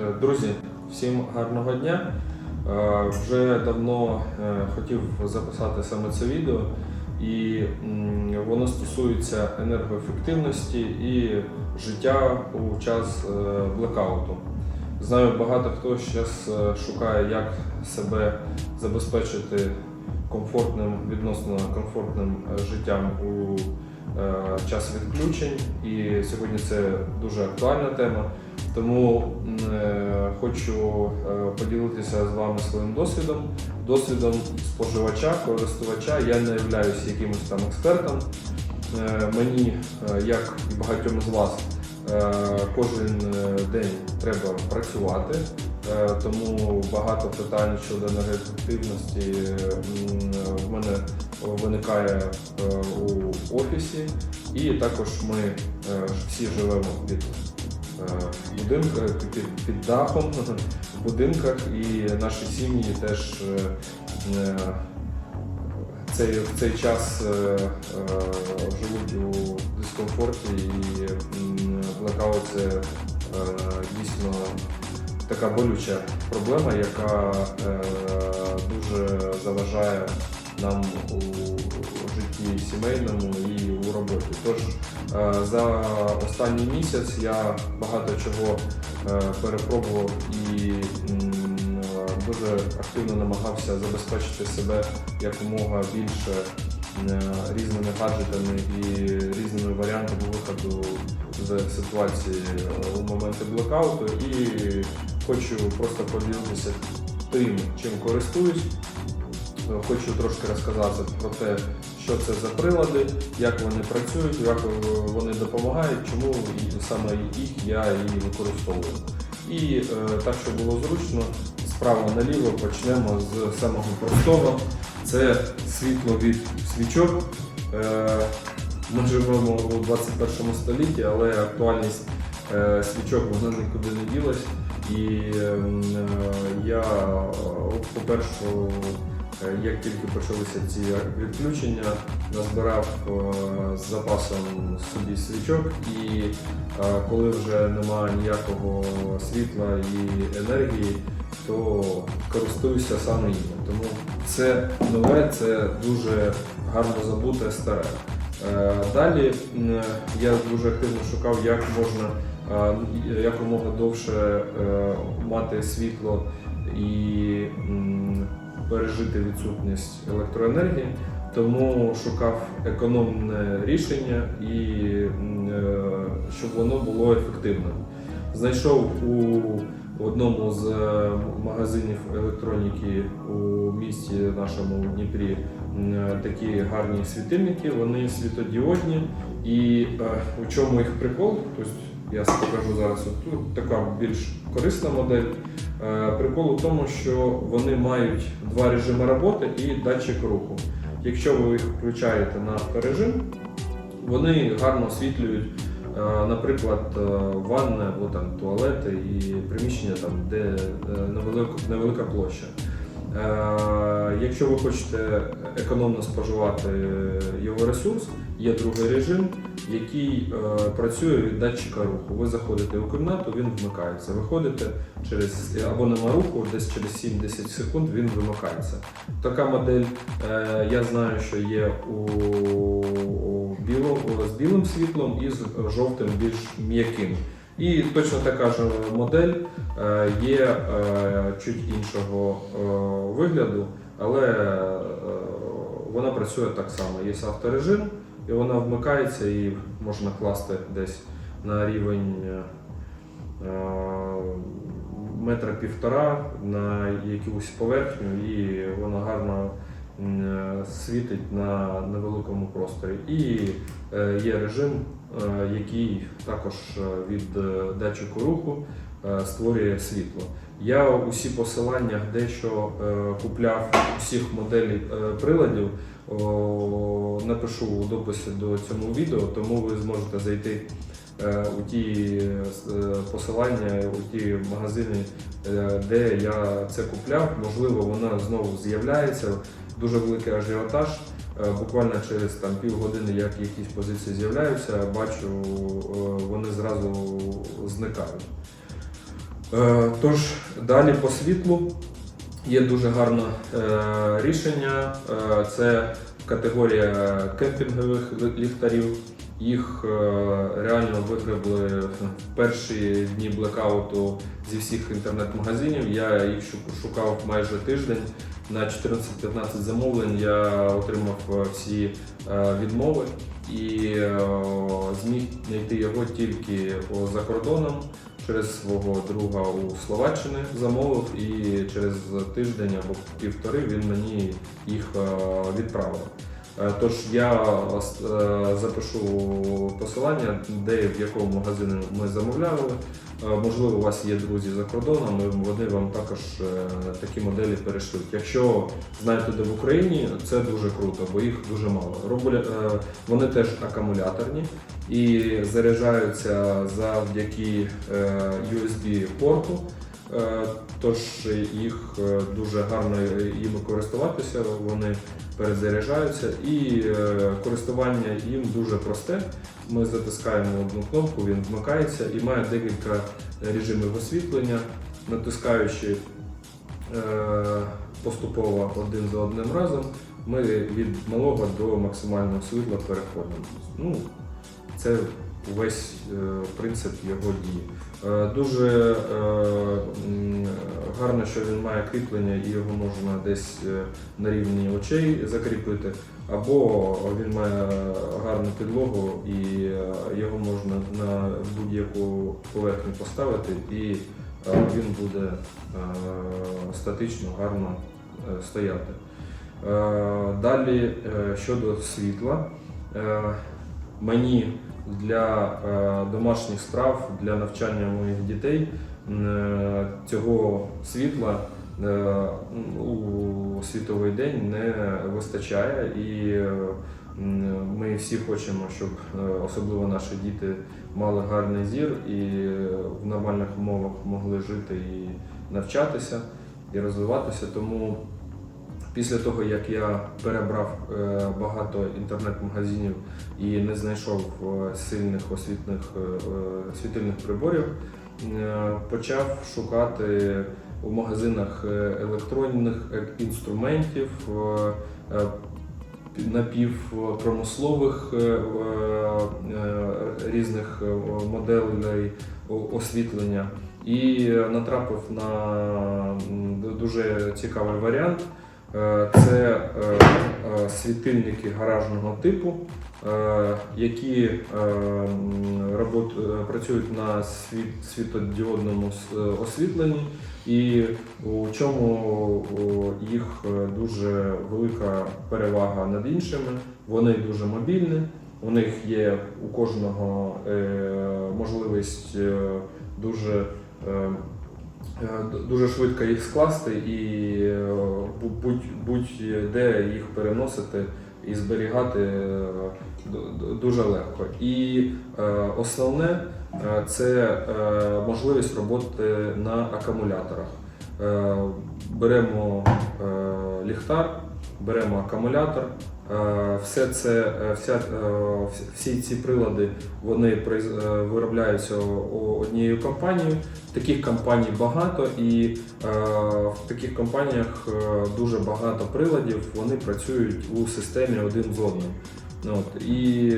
Е, Друзі, всім гарного дня. Е, Вже давно е, хотів записати саме це відео, і воно стосується енергоефективності і життя у час блекауту. Знаю, багато хто зараз шукає, як себе забезпечити комфортним, відносно комфортним життям у час відключень. І сьогодні це дуже актуальна тема. Тому е, хочу е, поділитися з вами своїм досвідом, досвідом споживача, користувача. Я не являюся якимось там експертом. Е, Мені, е, як і багатьом з вас, е, кожен е, день треба працювати, е, тому багато питань щодо енергоефективності е, в мене виникає е, у офісі, і також ми е, всі живемо під е, будинках, під, під дахом в будинках, і наші сім'ї теж е, е, цей, в цей час е, е, живуть у дискомфорті. І блекаут це е, дійсно така болюча проблема, яка е, дуже заважає нам у житті сімейному і у роботі. Тож е, за останній місяць я багато чого е, перепробував і дуже активно намагався забезпечити себе якомога більше різними гаджетами і різними варіантами виходу з ситуації е, у моменти блокауту. І хочу просто поділитися тим, чим користуюсь. Е, Хочу трошки розказати про те, що це за прилади, як вони працюють, як е, вони допомагають, чому саме їх я і використовую. І е, так, щоб було зручно, справа наліво почнемо з самого простого. Це світло від свічок. Е, ми живемо у 21 столітті, але актуальність е, свічок вона нікуди не ділась. І ем, е, я, по-перше, як тільки почалися ці відключення, назбирав з запасом собі свічок, і коли вже немає ніякого світла і енергії, то користуюся саме ними. Тому це нове, це дуже гарно забуте старе. Е, Далі я дуже активно шукав, як можна е, якомога довше е, мати світло і пережити відсутність електроенергії. Тому шукав економне рішення і щоб воно було ефективним. Знайшов у одному з е, магазинів електроніки у місті нашому Дніпрі такі гарні світильники, вони світодіодні. І е, у чому їх прикол? Тобто я покажу зараз тут така більш корисна модель. Е, Прикол у тому, що вони мають два режими роботи і датчик руху. Якщо ви їх включаєте на авторежим, вони гарно освітлюють, е, наприклад, ванна ванни або там туалети і приміщення, там, де е, невелика, невелика площа. Е, Якщо ви хочете економно споживати його ресурс, є другий режим, який е, працює від датчика руху. Ви заходите у кімнату, він вмикається. Виходите через або нема руху, десь через 7-10 секунд він вимикається. Така модель е, я знаю, що є у, у біло, з білим світлом і з жовтим більш м'яким. І точно така ж модель е, є е, чуть іншого е, вигляду, але е, вона працює так само. Є авторежим, і вона вмикається і можна класти десь на рівень е, метра півтора на якусь поверхню, і вона гарно е, світить на невеликому просторі. І е, є режим, е, який також е, від е, датчику руху е, створює світло. Я усі посилання, дещо е, купляв усіх моделей е, приладів, напишу у дописі до цього відео, тому ви зможете зайти е, у ті посилання, у ті магазини, де я це купляв. Можливо, вона знову з'являється. Дуже великий ажіотаж. Буквально через там півгодини, як якісь позиції з'являються, бачу, вони зразу зникають. Е, Тож далі по світлу є дуже гарне е, рішення. Е, Це категорія кемпінгових ліхтарів. Їх реально вигребли перші дні блекауту зі всіх інтернет-магазинів. Я їх шукав майже тиждень. На 14-15 замовлень я отримав всі відмови і зміг знайти його тільки за кордоном через свого друга у Словаччини замовив, і через тиждень або півтори він мені їх е, відправив. Е, Тож я е, запишу посилання, де в якому магазині ми замовляли. Е, Можливо, у вас є друзі за кордоном, і вони вам також такі моделі перешлють. Якщо знаєте, де в Україні, це дуже круто, бо їх дуже мало. Вони теж акумуляторні і заряджаються завдяки USB-порту. Е, Тож їх е, дуже гарно їми користуватися, вони перезаряджаються і е, користування їм дуже просте. Ми затискаємо одну кнопку, він вмикається і має декілька режимів освітлення, натискаючи е, поступово один за одним разом, ми від малого до максимального світла переходимо. Ну, це увесь е, принцип його дії. Е, Дуже е, гарно, що він має кріплення і його можна десь на рівні очей закріпити, або він має гарну підлогу і його можна на будь-яку поверхню поставити, і він буде статично гарно стояти. Далі щодо світла. Мені для е, домашніх справ, для навчання моїх дітей е, цього світла е, у світовий день не вистачає, і ми всі хочемо, щоб особливо наші діти мали гарний зір і в нормальних умовах могли жити і навчатися і розвиватися. Тому Після того, як я перебрав е, багато інтернет-магазинів і не знайшов е, сильних освітних е, світильних приборів, почав шукати у магазинах електронних інструментів, напівпромислових різних моделей освітлення і натрапив на дуже цікавий варіант. Е, Це е, е, світильники гаражного типу, які працюють на світ, світодіодному освітленні, і у чому їх дуже велика перевага над іншими. Вони дуже мобільні, у них є у кожного можливість дуже Дуже швидко їх скласти і будь-де будь- їх переносити і зберігати е, дуже легко. І е, основне е, це е, можливість роботи на акумуляторах. Е, Беремо е, ліхтар, беремо акумулятор. Е, Все це, е, вся, е, всі- ці прилади вони виробляються однією компанією. Таких компаній багато, і в таких компаніях дуже багато приладів. Вони працюють у системі один з одним. Ну, От, і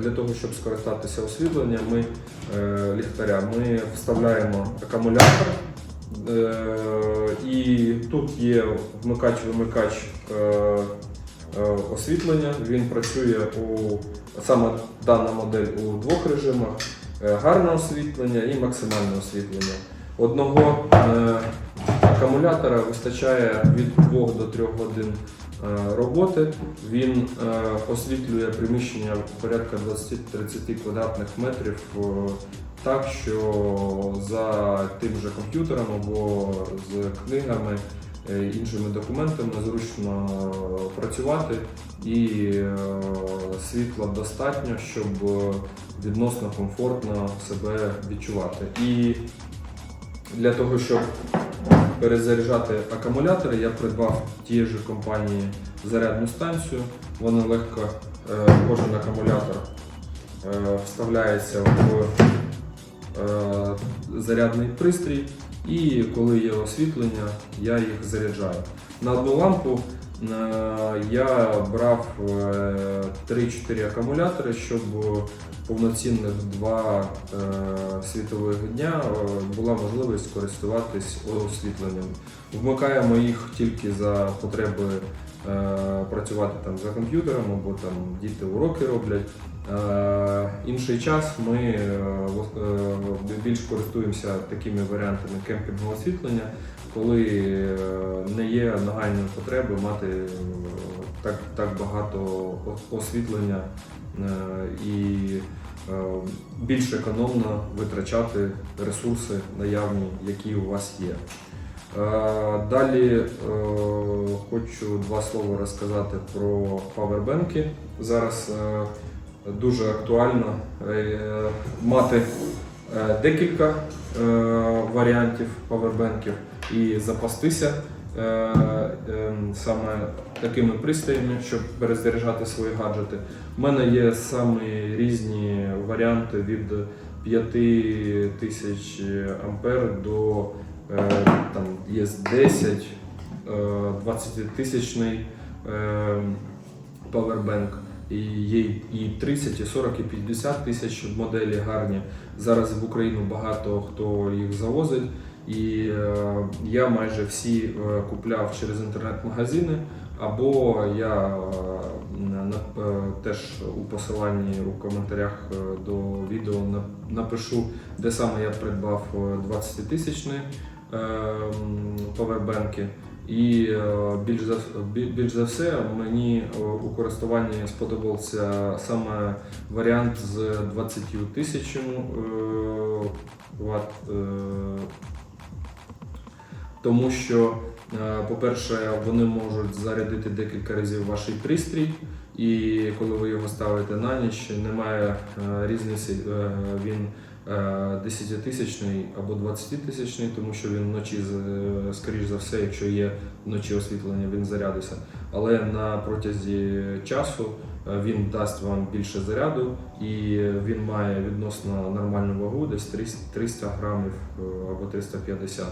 для того, щоб скористатися освітленням, ми ліхтаря, ми вставляємо акумулятор. Е, і тут є вмикач-вимикач е, е, освітлення. Він працює у саме дана модель у двох режимах: гарне освітлення і максимальне освітлення. Одного акумулятора вистачає від 2 до 3 годин роботи. Він освітлює приміщення порядка 20-30 квадратних метрів. Е, так, що за тим же комп'ютером або з книгами, е, іншими документами зручно працювати і е, світла достатньо, щоб е, відносно комфортно себе відчувати. І для того, щоб перезаряджати акумулятори, я придбав тієї ж компанії зарядну станцію. Вона легко, е, кожен акумулятор е, вставляється в е, зарядний пристрій, і коли є освітлення, я їх заряджаю. На одну лампу е, я брав е, 3-4 акумулятори, щоб повноцінних два е, світових дня е, була можливість користуватись освітленням. Вмикаємо їх тільки за потреби е, працювати там за комп'ютером або там діти уроки роблять. Е, інший час ми е, е, більш користуємося такими варіантами кемпінгового освітлення, коли не є нагальної потреби мати так, так багато освітлення і більш економно витрачати ресурси наявні, які у вас є. Далі хочу два слова розказати про павербенки. Зараз дуже актуально е, мати е, декілька е, варіантів павербенків і запастися саме такими пристроями, щоб перезаряджати свої гаджети. У мене є самі різні варіанти від 5000 ампер до там є 10, е, 20 тисячний павербенк. І є і 30, і 40, і 50 тисяч моделі гарні. Зараз в Україну багато хто їх завозить. І е, я майже всі е, купляв через інтернет-магазини, або я е, теж у посиланні у коментарях до відео на- напишу, де саме я придбав 20-тисячні павербенки. І е, більш за, більш за все мені е, у користуванні сподобався саме варіант з 20 тисячами Вт. е, Тому що, по-перше, вони можуть зарядити декілька разів ваш пристрій, і коли ви його ставите на ніч, немає різниці, він 10-тисячний або 20-тисячний, тому що він вночі, скоріш за все, якщо є вночі освітлення, він зарядиться. Але на протязі часу е, він дасть вам більше заряду і він має відносно нормальну вагу, десь 300 300 грамів е, або 350.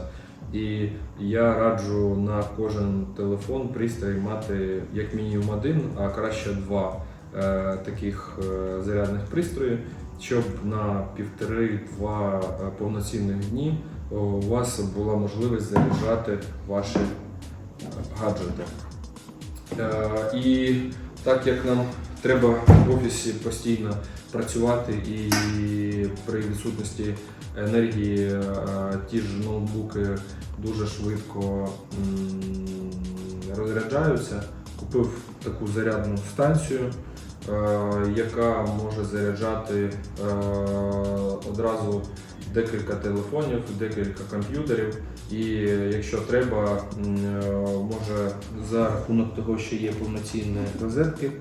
І я раджу на кожен телефон пристрій мати як мінімум один, а краще два е, таких е, зарядних пристрої, щоб на півтори-два е, повноцінних дні у вас була можливість заряджати ваші е, гаджети. Е, І так як нам треба в офісі постійно працювати і при відсутності енергії е, ті ж ноутбуки дуже швидко розряджаються, купив таку зарядну станцію, е, яка може заряджати е, одразу декілька телефонів, декілька комп'ютерів. І якщо треба, е, може за рахунок того, що є повноцінні розетки,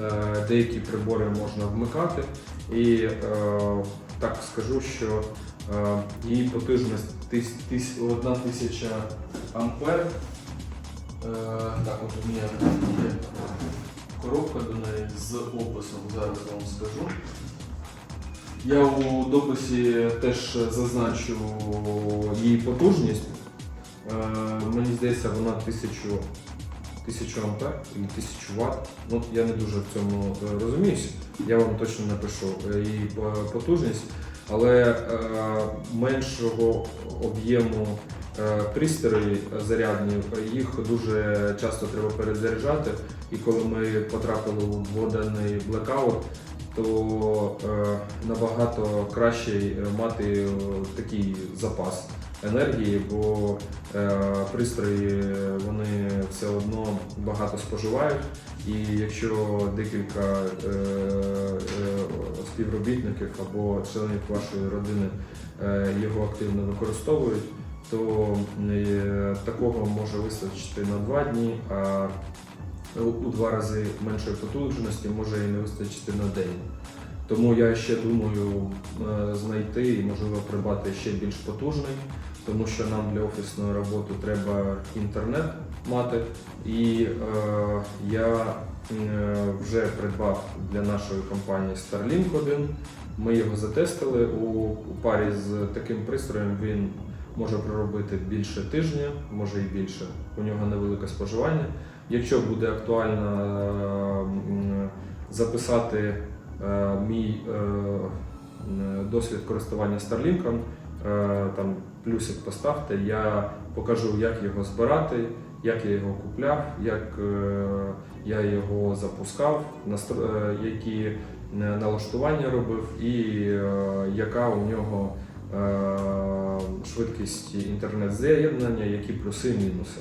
е, деякі прибори можна вмикати. І е, так скажу, що е, її потужність тис- тис- 1 тисяча ампер. Е, Так, от у мене є коробка до неї з описом, зараз вам скажу. Я у дописі теж зазначу її потужність. Е, Мені здається, вона 1000, 1000 ампер і 1000 Вт. Ну, я не дуже в цьому е, розуміюся. Я вам точно напишу е, її потужність, але меншого об'єму пристрої зарядні, їх дуже часто треба перезаряджати. І коли ми потрапили у дводенний блекаут, то е, набагато краще е, мати е, такий запас енергії, бо е, пристрої е, вони все одно багато споживають. І якщо декілька е, е, співробітників або членів вашої родини е, його активно використовують, то е, такого може вистачити на два дні, а у два рази меншої потужності може і не вистачити на день. Тому я ще думаю е, знайти і можливо придбати ще більш потужний, тому що нам для офісної роботи треба інтернет мати. І е, я е, вже придбав для нашої компанії Starlink 1 Ми його затестили у, у парі з таким пристроєм. Він може проробити більше тижня, може і більше. У нього невелике споживання. Якщо буде актуально записати е, мій е, досвід користування Starlink, е, там плюсик поставте, я покажу, як його збирати, як я його купляв, як я його запускав, які налаштування робив і яка у нього швидкість інтернет-з'єднання, які плюси і мінуси.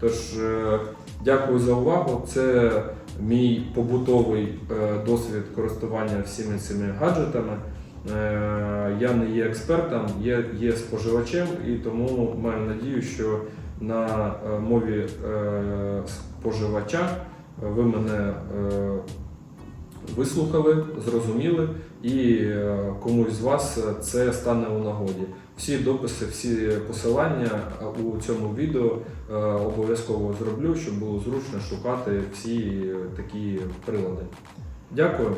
Тож, е, дякую за увагу. Це мій побутовий е, досвід користування всіми цими гаджетами. Е, Я не є експертом, є, є споживачем, і тому маю надію, що на е, мові е, споживача ви мене е, вислухали, зрозуміли, і е, комусь з вас це стане у нагоді. Всі дописи, всі посилання е, у цьому відео е, обов'язково зроблю, щоб було зручно шукати всі такі прилади. Дякую.